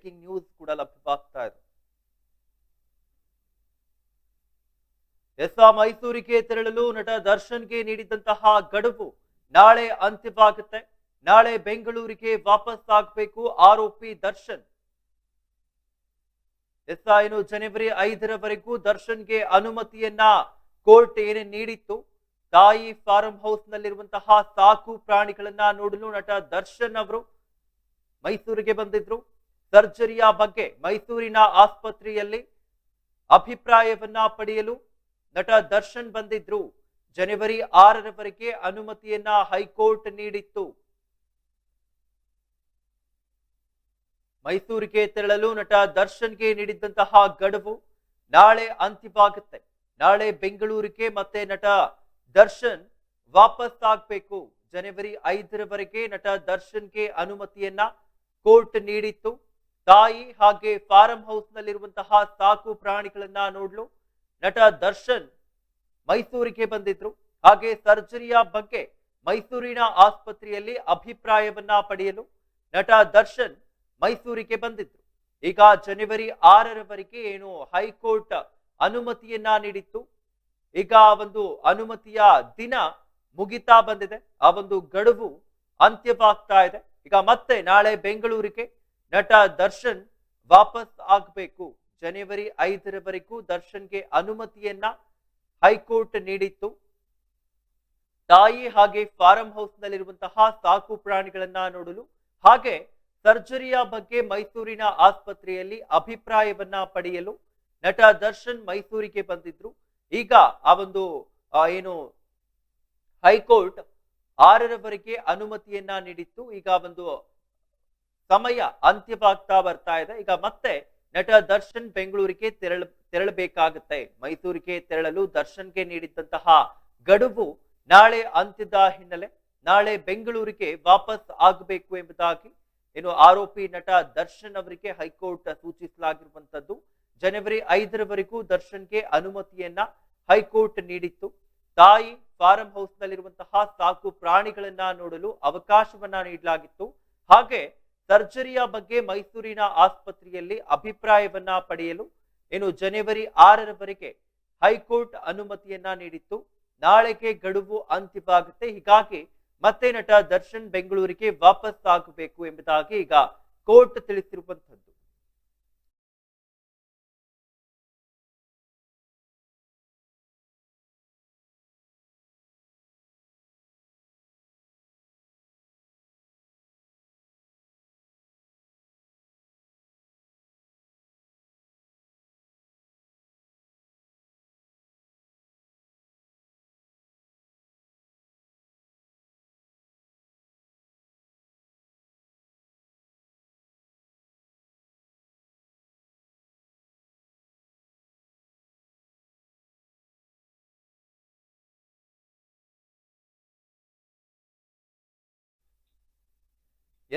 Breaking news ಕೂಡ ಲಭ್ಯವಾಗ್ತಾ ಇದೆ. S ಮೈಸೂರಿಗೆ ತೆರಳಲು ನಟ ದರ್ಶನ್ಗೆ ನೀಡಿದಂತಹ ಗಡುವು ನಾಳೆ ಅಂತ್ಯವಾಗುತ್ತೆ. ನಾಳೆ ಬೆಂಗಳೂರಿಗೆ ವಾಪಸ್ ಆಗಬೇಕು ಆರೋಪಿ ದರ್ಶನ್. ಎಸ್ ಏನು ಜನವರಿ ಐದರವರೆಗೂ ದರ್ಶನ್ಗೆ ಅನುಮತಿಯನ್ನ ಕೋರ್ಟ್ ಏನೇ ನೀಡಿತ್ತು, ತಾಯಿ ಫಾರಂ ಹೌಸ್ ನಲ್ಲಿರುವಂತಹ ಸಾಕು ಪ್ರಾಣಿಗಳನ್ನ ನೋಡಲು ನಟ ದರ್ಶನ್ ಅವರು ಮೈಸೂರಿಗೆ ಬಂದಿದ್ರು. ಸರ್ಜರಿಯ ಬಗ್ಗೆ ಮೈಸೂರಿನ ಆಸ್ಪತ್ರೆಯಲ್ಲಿ ಅಭಿಪ್ರಾಯವನ್ನ ಪಡೆಯಲು ನಟ ದರ್ಶನ್ ಬಂದಿದ್ರು. ಜನವರಿ ಆರರವರೆಗೆ ಅನುಮತಿಯನ್ನ ಹೈಕೋರ್ಟ್ ನೀಡಿತ್ತು. ಮೈಸೂರಿಗೆ ತೆರಳಲು ನಟ ದರ್ಶನ್ಗೆ ನೀಡಿದ್ದಂತಹ ಗಡುವು ನಾಳೆ ಅಂತ್ಯವಾಗುತ್ತೆ. ನಾಳೆ ಬೆಂಗಳೂರಿಗೆ ಮತ್ತೆ ನಟ ದರ್ಶನ್ ವಾಪಸ್ ಆಗ್ಬೇಕು. ಜನವರಿ ಐದರವರೆಗೆ ನಟ ದರ್ಶನ್ಗೆ ಅನುಮತಿಯನ್ನ ಕೋರ್ಟ್ ನೀಡಿತ್ತು. ತಾಯಿ ಹಾಗೆ ಫಾರಂ ಹೌಸ್ ನಲ್ಲಿರುವಂತಹ ಸಾಕು ಪ್ರಾಣಿಗಳನ್ನ ನೋಡಲು. ನಟ ದರ್ಶನ್ ಮೈಸೂರಿಗೆ ಬಂದಿದ್ರು. ಹಾಗೆ ಸರ್ಜರಿಯ ಬಗ್ಗೆ ಮೈಸೂರಿನ ಆಸ್ಪತ್ರೆಯಲ್ಲಿ ಅಭಿಪ್ರಾಯವನ್ನ ಪಡೆಯಲು ನಟ ದರ್ಶನ್ ಮೈಸೂರಿಗೆ ಬಂದಿದ್ರು. ಈಗ ಜನವರಿ ಆರರವರೆಗೆ ಏನು ಹೈಕೋರ್ಟ್ ಅನುಮತಿಯನ್ನ ನೀಡಿತ್ತು. ಈಗ ಒಂದು ಅನುಮತಿಯ ದಿನ ಮುಗಿತಾ ಬಂದಿದೆ. ಆ ಒಂದು ಗಡುವು ಅಂತ್ಯವಾಗ್ತಾ ಇದೆ. ಈಗ ಮತ್ತೆ ನಾಳೆ ಬೆಂಗಳೂರಿಗೆ ನಟ ದರ್ಶನ್ ವಾಪಸ್ ಆಗಬೇಕು. ಜನವರಿ ಐದರವರೆಗೂ ದರ್ಶನ್ಗೆ ಅನುಮತಿಯನ್ನ ಹೈಕೋರ್ಟ್ ನೀಡಿತ್ತು. ತಾಯಿ ಹಾಗೆ ಫಾರಂ ಹೌಸ್ ನಲ್ಲಿರುವಂತಹ ಸಾಕು ಪ್ರಾಣಿಗಳನ್ನ ನೋಡಲು ಹಾಗೆ ಸರ್ಜರಿಯ ಬಗ್ಗೆ ಮೈಸೂರಿನ ಆಸ್ಪತ್ರೆಯಲ್ಲಿ ಅಭಿಪ್ರಾಯವನ್ನ ಪಡೆಯಲು ನಟ ದರ್ಶನ್ ಮೈಸೂರಿಗೆ ಬಂದಿದ್ರು. ಈಗ ಆ ಒಂದು ಏನು ಹೈಕೋರ್ಟ್ ಆರರವರೆಗೆ ಅನುಮತಿಯನ್ನ ನೀಡಿತ್ತು. ಈಗ ಒಂದು ಸಮಯ ಅಂತ್ಯವಾಗ್ತಾ ಬರ್ತಾ ಇದೆ. ಈಗ ಮತ್ತೆ ನಟ ದರ್ಶನ್ ಬೆಂಗಳೂರಿಗೆ ತೆರಳ, ತೆರಳಬೇಕಾಗುತ್ತೆ. ಮೈಸೂರಿಗೆ ತೆರಳಲು ದರ್ಶನ್ಗೆ ನೀಡಿದ್ದಂತಹ ಗಡುವು ನಾಳೆ ಅಂತ್ಯದ ಹಿನ್ನೆಲೆ, ನಾಳೆ ಬೆಂಗಳೂರಿಗೆ ವಾಪಸ್ ಆಗಬೇಕು ಎಂಬುದಾಗಿ ಏನು ಆರೋಪಿ ನಟ ದರ್ಶನ್ ಅವರಿಗೆ ಹೈಕೋರ್ಟ್ ಸೂಚಿಸಲಾಗಿರುವಂತದ್ದು ಜನವರಿ ಐದರವರೆಗೂ ದರ್ಶನ್ಗೆ ಅನುಮತಿಯನ್ನ ಹೈಕೋರ್ಟ್ ನೀಡಿತ್ತು. ತಾಯಿ ಫಾರಂ ಹೌಸ್ ನಲ್ಲಿರುವಂತಹ ಸಾಕು ಪ್ರಾಣಿಗಳನ್ನ ನೋಡಲು ಅವಕಾಶವನ್ನ ನೀಡಲಾಗಿತ್ತು. ಹಾಗೆ ಸರ್ಜರಿಯ ಬಗ್ಗೆ ಮೈಸೂರಿನ ಆಸ್ಪತ್ರೆಯಲ್ಲಿ ಅಭಿಪ್ರಾಯವನ್ನ ಪಡೆಯಲು ಏನು ಜನವರಿ ಆರರವರೆಗೆ ಹೈಕೋರ್ಟ್ ಅನುಮತಿಯನ್ನ ನೀಡಿತ್ತು. ನಾಳೆಗೆ ಗಡುವು ಅಂತ್ಯವಾಗುತ್ತೆ. ಹೀಗಾಗಿ ಮತ್ತೆ ನಟ ದರ್ಶನ್ ಬೆಂಗಳೂರಿಗೆ ವಾಪಸ್ ಆಗಬೇಕು ಎಂಬುದಾಗಿ ಈಗ ಕೋರ್ಟ್ ತಿಳಿಸಿರುವಂತದ್ದು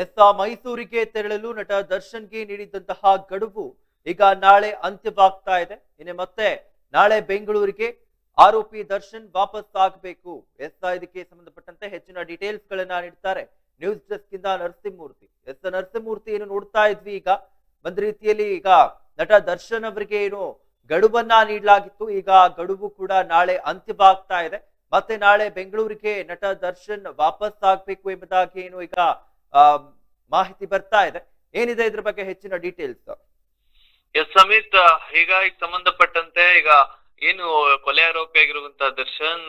ಎಸ್ ಮೈಸೂರಿಗೆ ತೆರಳಲು ನಟ ದರ್ಶನ್ಗೆ ನೀಡಿದ್ದಂತಹ ಗಡುವು ಈಗ ನಾಳೆ ಅಂತ್ಯವಾಗ್ತಾ ಇದೆ. ಇನ್ನು ಮತ್ತೆ ನಾಳೆ ಬೆಂಗಳೂರಿಗೆ ಆರೋಪಿ ದರ್ಶನ್ ವಾಪಸ್ ಆಗಬೇಕು. ಎಸ್ ಇದಕ್ಕೆ ಸಂಬಂಧಪಟ್ಟಂತೆ ಹೆಚ್ಚಿನ ಡೀಟೇಲ್ಸ್ ಗಳನ್ನ ನೀಡ್ತಾರೆ ನ್ಯೂಸ್ ಡೆಸ್ಕ್ ಇಂದ ನರಸಿಂಹಮೂರ್ತಿ. ಎಸ್ ನರಸಿಂಹಮೂರ್ತಿ ಏನು ನೋಡ್ತಾ ಇದ್ವಿ ಈಗ. ಒಂದ್ ರೀತಿಯಲ್ಲಿ ಈಗ ನಟ ದರ್ಶನ್ ಅವರಿಗೆ ಏನು ಗಡುವನ್ನ ನೀಡಲಾಗಿತ್ತು. ಈಗ ಗಡುವು ಕೂಡ ನಾಳೆ ಅಂತ್ಯವಾಗ್ತಾ ಇದೆ. ಮತ್ತೆ ನಾಳೆ ಬೆಂಗಳೂರಿಗೆ ನಟ ದರ್ಶನ್ ವಾಪಸ್ ಆಗ್ಬೇಕು ಎಂಬುದಾಗಿ ಏನು ಈಗ ಮಾಹಿತಿ ಬರ್ತಾ ಇದೆ. ಏನಿದೆ ಇದ್ರ ಬಗ್ಗೆ ಹೆಚ್ಚಿನ ಡೀಟೇಲ್ಸ್ ಎಸ್ ಸಮೀತ್ ಈಗ ಈಗ ಸಂಬಂಧಪಟ್ಟಂತೆ ಈಗ ಏನು ಕೊಲೆ ಆರೋಪಿ ಆಗಿರುವಂತ ದರ್ಶನ್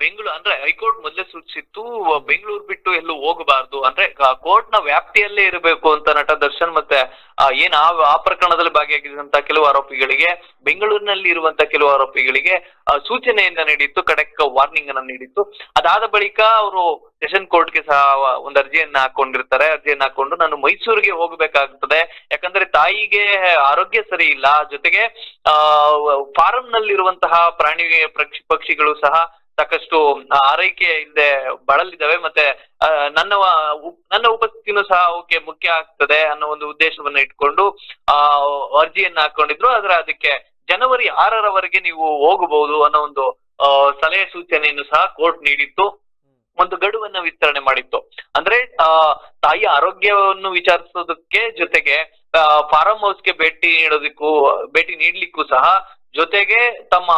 ಬೆಂಗಳೂರು ಅಂದ್ರೆ ಹೈಕೋರ್ಟ್ ಮೊದಲೇ ಸೂಚಿಸಿತ್ತು, ಬೆಂಗಳೂರು ಬಿಟ್ಟು ಎಲ್ಲೂ ಹೋಗಬಾರ್ದು. ಅಂದ್ರೆ ಕೋರ್ಟ್ನ ವ್ಯಾಪ್ತಿಯಲ್ಲೇ ಇರಬೇಕು ಅಂತ ನಟ ದರ್ಶನ್ ಮತ್ತೆ ಏನ್ ಆ ಪ್ರಕರಣದಲ್ಲಿ ಭಾಗಿಯಾಗಿದ್ದಂತ ಕೆಲವು ಆರೋಪಿಗಳಿಗೆ, ಬೆಂಗಳೂರಿನಲ್ಲಿ ಇರುವಂತ ಕೆಲವು ಆರೋಪಿಗಳಿಗೆ ಸೂಚನೆಯಿಂದ ನೀಡಿತ್ತು ಕಡೆಕ್ ವಾರ್ನಿಂಗ್ ಅನ್ನ ನೀಡಿತ್ತು. ಅದಾದ ಬಳಿಕ ಅವರು ಸೆಷನ್ ಕೋರ್ಟ್ಗೆ ಸಹ ಒಂದು ಅರ್ಜಿಯನ್ನ ಹಾಕೊಂಡಿರ್ತಾರೆ. ಅರ್ಜಿಯನ್ನ ಹಾಕೊಂಡು, ನಾನು ಮೈಸೂರಿಗೆ ಹೋಗಬೇಕಾಗ್ತದೆ. ಯಾಕಂದ್ರೆ ತಾಯಿಗೆ ಆರೋಗ್ಯ ಸರಿ ಇಲ್ಲ. ಜೊತೆಗೆ, ಆ ಫಾರಂ ನಲ್ಲಿರುವಂತಹ ಪ್ರಾಣಿ ಪಕ್ಷಿ ಪಕ್ಷಿಗಳು ಸಹ ಸಾಕಷ್ಟು ಆರೈಕೆ ಹಿಂದೆ ಬಳಲಿದ್ದಾವೆ ಮತ್ತೆ ನನ್ನ ನನ್ನ ಉಪಸ್ಥಿತಿನೂ ಸಹ ಅವಕ್ಕೆ ಮುಖ್ಯ ಆಗ್ತದೆ ಅನ್ನೋ ಒಂದು ಉದ್ದೇಶವನ್ನ ಇಟ್ಕೊಂಡು, ಆ, ಅರ್ಜಿಯನ್ನ ಹಾಕೊಂಡಿದ್ರು. ಆದ್ರೆ ಅದಕ್ಕೆ ಜನವರಿ ಆರರವರೆಗೆ ನೀವು ಹೋಗಬಹುದು ಅನ್ನೋ ಒಂದು ಸಲಹೆ ಸೂಚನೆಯನ್ನು ಸಹ ಕೋರ್ಟ್ ನೀಡಿತ್ತು. ಒಂದು ಗಡುವನ್ನ ವಿಸ್ತರಣೆ ಮಾಡಿತ್ತು. ಅಂದ್ರೆ, ಆ, ತಾಯಿ ಆರೋಗ್ಯವನ್ನು ವಿಚಾರಿಸೋದಕ್ಕೆ ಜೊತೆಗೆ ಫಾರಂ ಹೌಸ್ಗೆ ಭೇಟಿ ನೀಡೋದಕ್ಕೂ, ಭೇಟಿ ನೀಡ್ಲಿಕ್ಕೂ ಸಹ ಜೊತೆಗೆ ತಮ್ಮ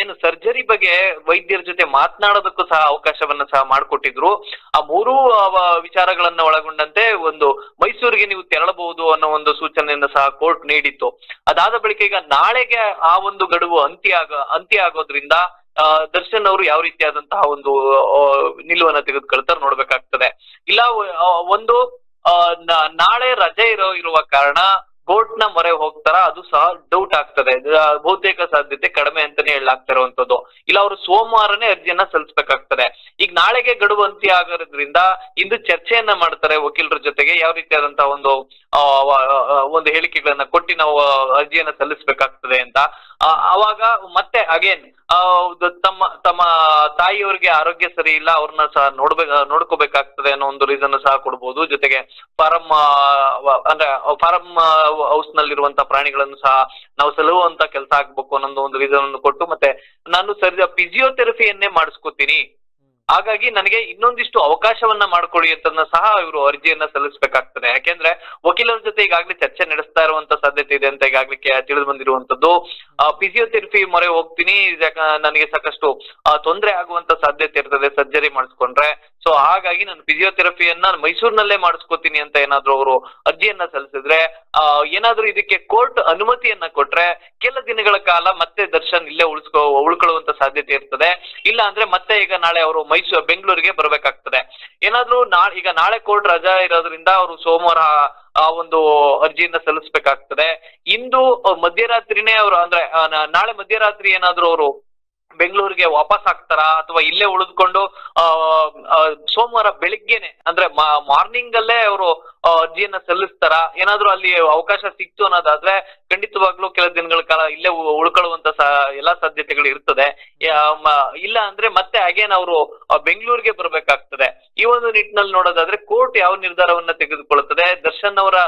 ಏನು ಸರ್ಜರಿ ಬಗ್ಗೆ ವೈದ್ಯರ ಜೊತೆ ಮಾತನಾಡೋದಕ್ಕೂ ಸಹ ಅವಕಾಶವನ್ನ ಸಹ ಮಾಡಿಕೊಟ್ಟಿದ್ರು. ಆ ಮೂರೂ ವಿಚಾರಗಳನ್ನ ಒಳಗೊಂಡಂತೆ ಒಂದು ಮೈಸೂರಿಗೆ ನೀವು ತೆರಳಬಹುದು ಅನ್ನೋ ಒಂದು ಸೂಚನೆಯನ್ನ ಸಹ ಕೋರ್ಟ್ ನೀಡಿತ್ತು. ಅದಾದ ಬಳಿಕ ಈಗ ನಾಳೆಗೆ ಆ ಒಂದು ಗಡುವು ಅಂತ್ಯ ಆಗ, ಅಂತ್ಯ ಆಗೋದ್ರಿಂದ ದರ್ಶನ್ ಅವರು ಯಾವ ರೀತಿಯಾದಂತಹ ಒಂದು ನಿಲುವನ್ನ ತೆಗೆದುಕೊಳ್ತಾರೆ ನೋಡ್ಬೇಕಾಗ್ತದೆ. ಇಲ್ಲ ಒಂದು ನಾಳೆ ರಜೆ ಇರೋ, ಇರುವ ಕಾರಣ ಕೋರ್ಟ್ನ ಮೊರೆ ಹೋಗ್ತಾರ? ಅದು ಸಹ ಆಗ್ತದೆ. ಬಹುತೇಕ ಸಾಧ್ಯತೆ ಕಡಿಮೆ ಅಂತಾನೆ ಹೇಳಲಾಗ್ತಾ ಇರುವಂತದ್ದು. ಇಲ್ಲ, ಅವರು ಸೋಮವಾರನೇ ಅರ್ಜಿಯನ್ನ ಸಲ್ಲಿಸಬೇಕಾಗ್ತದೆ. ಈಗ ನಾಳೆಗೆ ಗಡುವು ಅಂತ್ಯ ಆಗೋದ್ರಿಂದ ಇಂದು ಚರ್ಚೆಯನ್ನ ಮಾಡ್ತಾರೆ ವಕೀಲರ ಜೊತೆಗೆ ಯಾವ ರೀತಿಯಾದಂತಹ ಒಂದು ಒಂದು ಹೇಳಿಕೆಗಳನ್ನ ಕೊಟ್ಟು ನಾವು ಅರ್ಜಿಯನ್ನ ಸಲ್ಲಿಸಬೇಕಾಗ್ತದೆ ಅಂತ. ಅವಾಗ ಮತ್ತೆ ಅಗೇನ್ ತಮ್ಮ ತಮ್ಮ ತಾಯಿಯವ್ರಿಗೆ ಆರೋಗ್ಯ ಸರಿ ಇಲ್ಲ, ಅವ್ರನ್ನ ಸಹ ನೋಡ್ಬೇಕು ನೋಡ್ಕೋಬೇಕಾಗ್ತದೆ ಅನ್ನೋ ಒಂದು ರೀಸನ್ ಸಹ ಕೊಡ್ಬೋದು. ಜೊತೆಗೆ ಫಾರಂ ಅಂದ್ರೆ ಫಾರಂ ಹೌಸ್ ನಲ್ಲಿರುವಂತ ಪ್ರಾಣಿಗಳನ್ನು ಸಹ ನಾವು ಸಲಹುವಂತ ಕೆಲಸ ಆಗ್ಬೇಕು ಅನ್ನೋ ಒಂದು ರೀಸನ್ ಅನ್ನು ಕೊಟ್ಟು ಮತ್ತೆ ನಾನು ಸರಿ ಫಿಸಿಯೋಥೆರಪಿಯನ್ನೇ ಮಾಡಿಸ್ಕೊತೀನಿ. ಹಾಗಾಗಿ ನನಗೆ ಇನ್ನೊಂದಿಷ್ಟು ಅವಕಾಶವನ್ನ ಮಾಡ್ಕೊಡಿ ಅಂತ ಸಹ ಇವರು ಅರ್ಜಿಯನ್ನ ಸಲ್ಲಿಸಬೇಕಾಗ್ತದೆ. ಯಾಕೆಂದ್ರೆ ವಕೀಲರ ಜೊತೆ ಈಗಾಗಲೇ ಚರ್ಚೆ ನಡೆಸ್ತಾ ಇರುವಂತ ಸಾಧ್ಯತೆ ಇದೆ ಅಂತ ಈಗಾಗಲೇ ತಿಳಿದು ಬಂದಿರುವಂತದ್ದು. ಫಿಸಿಯೋಥೆರಪಿ ಮೊರೆ ಹೋಗ್ತೀನಿ. ನನಗೆ ಸಾಕಷ್ಟು ತೊಂದ್ರೆ ಆಗುವಂತ ಸಾಧ್ಯತೆ ಇರ್ತದೆ. ಸರ್ಜರಿ ಮಾಡಿಸ್ಕೊಂಡ್ರೆ. ಸೊ ಹಾಗಾಗಿ ನಾನು ಫಿಸಿಯೋಥೆರಪಿಯನ್ನ ಮೈಸೂರಿನಲ್ಲೇ ಮಾಡಿಸ್ಕೋತೀನಿ ಅಂತ ಏನಾದ್ರು ಅವರು ಅರ್ಜಿಯನ್ನ ಸಲ್ಲಿಸಿದ್ರೆ ಏನಾದ್ರೂ ಇದಕ್ಕೆ ಕೋರ್ಟ್ ಅನುಮತಿಯನ್ನ ಕೊಟ್ರೆ ಕೆಲ ದಿನಗಳ ಕಾಲ ಮತ್ತೆ ದರ್ಶನ್ ಇಲ್ಲೇ ಉಳಿಸ್ಕೊ, ಉಳ್ಕೊಳ್ಳುವಂತ ಸಾಧ್ಯತೆ ಇರ್ತದೆ. ಇಲ್ಲ ಅಂದ್ರೆ ಮತ್ತೆ ಈಗ ನಾಳೆ ಅವರು ಮೈಸೂರು, ಬೆಂಗಳೂರಿಗೆ ಬರಬೇಕಾಗ್ತದೆ. ಏನಾದ್ರೂ ನಾ, ಈಗ ನಾಳೆ ಕೋರ್ಟ್ ರಜಾ ಇರೋದ್ರಿಂದ ಅವರು ಸೋಮವಾರ ಆ ಒಂದು ಅರ್ಜಿಯನ್ನ ಸಲ್ಲಿಸ್ಬೇಕಾಗ್ತದೆ. ಇಂದು ಮಧ್ಯರಾತ್ರಿನೇ ಅವರು ಅಂದ್ರೆ ನಾಳೆ ಮಧ್ಯರಾತ್ರಿ ಏನಾದ್ರೂ ಅವರು ಬೆಂಗಳೂರಿಗೆ ವಾಪಸ್ ಆಗ್ತಾರಾ? ಅಥವಾ ಇಲ್ಲೇ ಉಳಿದುಕೊಂಡು ಸೋಮವಾರ ಬೆಳಿಗ್ಗೆನೆ, ಅಂದ್ರೆ ಮಾರ್ನಿಂಗ್ ಅಲ್ಲೇ ಅವರು ಅರ್ಜಿಯನ್ನ ಸಲ್ಲಿಸ್ತಾರ? ಏನಾದ್ರೂ ಅಲ್ಲಿ ಅವಕಾಶ ಸಿಕ್ತು ಅನ್ನೋದಾದ್ರೆ ಖಂಡಿತವಾಗ್ಲೂ ಕೆಲ ದಿನಗಳ ಕಾಲ ಇಲ್ಲೇ ಉಳ್ಕೊಳ್ಳುವಂತ ಎಲ್ಲಾ ಸಾಧ್ಯತೆಗಳು ಇರ್ತದೆ. ಇಲ್ಲ ಅಂದ್ರೆ ಮತ್ತೆ ಅಗೇನ್ ಅವರು ಬೆಂಗಳೂರಿಗೆ ಬರಬೇಕಾಗ್ತದೆ. ಈ ಒಂದು ನಿಟ್ಟಿನಲ್ಲಿ ನೋಡೋದಾದ್ರೆ ಕೋರ್ಟ್ ಯಾವ ನಿರ್ಧಾರವನ್ನ ತೆಗೆದುಕೊಳ್ಳುತ್ತದೆ? ದರ್ಶನ್ ಅವರ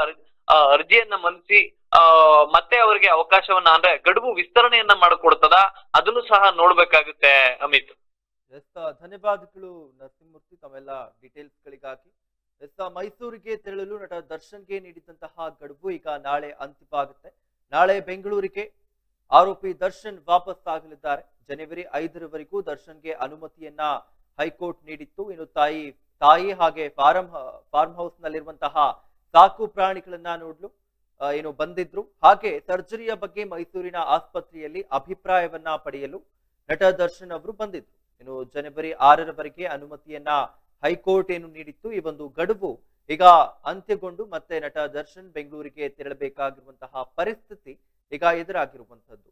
ಅರ್ಜಿಯನ್ನ ಮನಸಿ, ಆ, ಮತ್ತೆ ಅವರಿಗೆ ಅವಕಾಶವನ್ನ ಅಂದ್ರೆ ಗಡುವು ವಿಸ್ತರಣೆಯನ್ನ ಮಾಡಿಕೊಡ್ತದ, ಅದನ್ನು ಸಹ ನೋಡ್ಬೇಕಾಗುತ್ತೆ ಅಮಿತ್. ಎಸ್ ಧನ್ಯವಾದಗಳು ನರಸಿಂಹಮೂರ್ತಿ ತಮ್ಮೆಲ್ಲ ಡೀಟೇಲ್ಸ್ ಗಳಿಗಾಗಿ ಎಸ್ ಮೈಸೂರಿಗೆ ತೆರಳಲು ನಟ ದರ್ಶನ್ಗೆ ನೀಡಿದಂತಹ ಗಡುವು ಈಗ ನಾಳೆ ಅಂತಿಮ ಆಗುತ್ತೆ. ನಾಳೆ ಬೆಂಗಳೂರಿಗೆ ಆರೋಪಿ ದರ್ಶನ್ ವಾಪಸ್ ಆಗಲಿದ್ದಾರೆ. ಜನವರಿ ಐದರವರೆಗೂ ದರ್ಶನ್ಗೆ ಅನುಮತಿಯನ್ನ ಹೈಕೋರ್ಟ್ ನೀಡಿತ್ತು. ಇನ್ನು ತಾಯಿ ತಾಯಿ ಹಾಗೆ ಫಾರ್ಮ್ ಫಾರ್ಮ್ ಹೌಸ್ ನಲ್ಲಿರುವಂತಹ ಸಾಕು ಪ್ರಾಣಿಗಳನ್ನ ನೋಡಲು ಏನು ಬಂದಿದ್ರು. ಹಾಗೆ ಸರ್ಜರಿಯ ಬಗ್ಗೆ ಮೈಸೂರಿನ ಆಸ್ಪತ್ರೆಯಲ್ಲಿ ಅಭಿಪ್ರಾಯವನ್ನ ಪಡೆಯಲು ನಟ ದರ್ಶನ್ ಅವರು ಬಂದಿದ್ರು. ಏನು ಜನವರಿ ಆರರವರೆಗೆ ಅನುಮತಿಯನ್ನ ಹೈಕೋರ್ಟ್ ಏನು ನೀಡಿತ್ತು? ಈ ಒಂದು ಗಡುವು ಈಗ ಅಂತ್ಯಗೊಂಡು ಮತ್ತೆ ನಟ ದರ್ಶನ್ ಬೆಂಗಳೂರಿಗೆ ತೆರಳಬೇಕಾಗಿರುವಂತಹ ಪರಿಸ್ಥಿತಿ ಈಗ ಎದುರಾಗಿರುವಂತದ್ದು